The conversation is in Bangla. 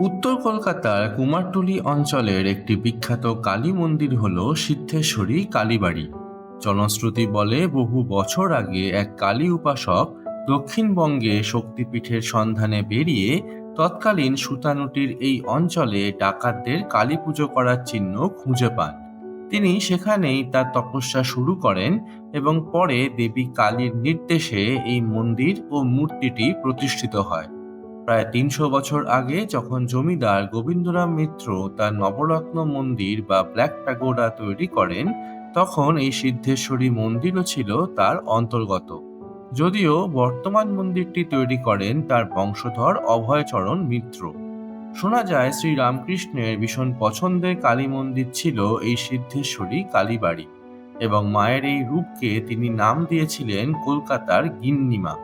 উত্তর কলকাতার কুমারটুলি অঞ্চলের একটি বিখ্যাত কালী মন্দির হল সিদ্ধেশ্বরী কালীবাড়ি। জনশ্রুতি বলে বহু বছর আগে এক কালী উপাসক দক্ষিণবঙ্গে শক্তিপীঠের সন্ধানে বেরিয়ে তৎকালীন সুতানুটির এই অঞ্চলে ডাকাতদের কালী পুজো করার চিহ্ন খুঁজে পান। তিনি সেখানেই তার তপস্যা শুরু করেন এবং পরে দেবী কালীর নির্দেশে এই মন্দির ও মূর্তিটি প্রতিষ্ঠিত হয়। প্রায় তিনশো বছর আগে যখন জমিদার গোবিন্দরাম মিত্র তার নবরত্ন মন্দির বা ব্ল্যাক প্যাগোডা তৈরি করেন, তখন এই সিদ্ধেশ্বরী মন্দিরও ছিল তার অন্তর্গত। যদিও বর্তমান মন্দিরটি তৈরি করেন তার বংশধর অভয়চরণ মিত্র। শোনা যায় শ্রী রামকৃষ্ণের ভীষণ পছন্দের কালী মন্দির ছিল এই সিদ্ধেশ্বরী কালীবাড়ি এবং মায়ের এই রূপকে তিনি নাম দিয়েছিলেন কলকাতার গিন্নিমা।